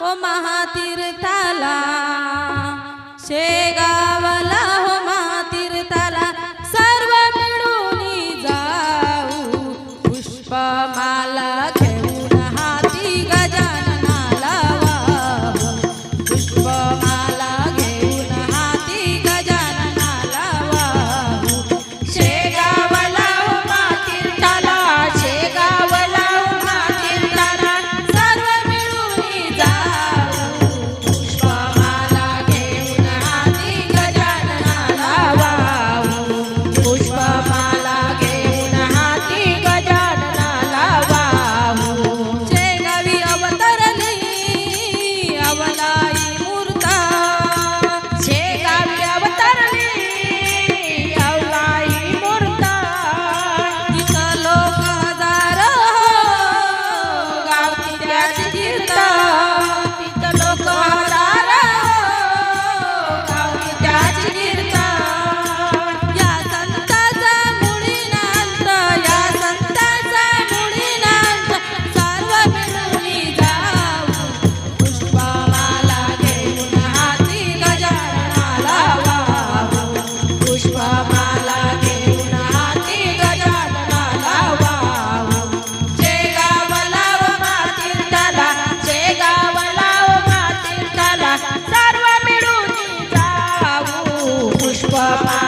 ও Mahathir তালা সে Baba.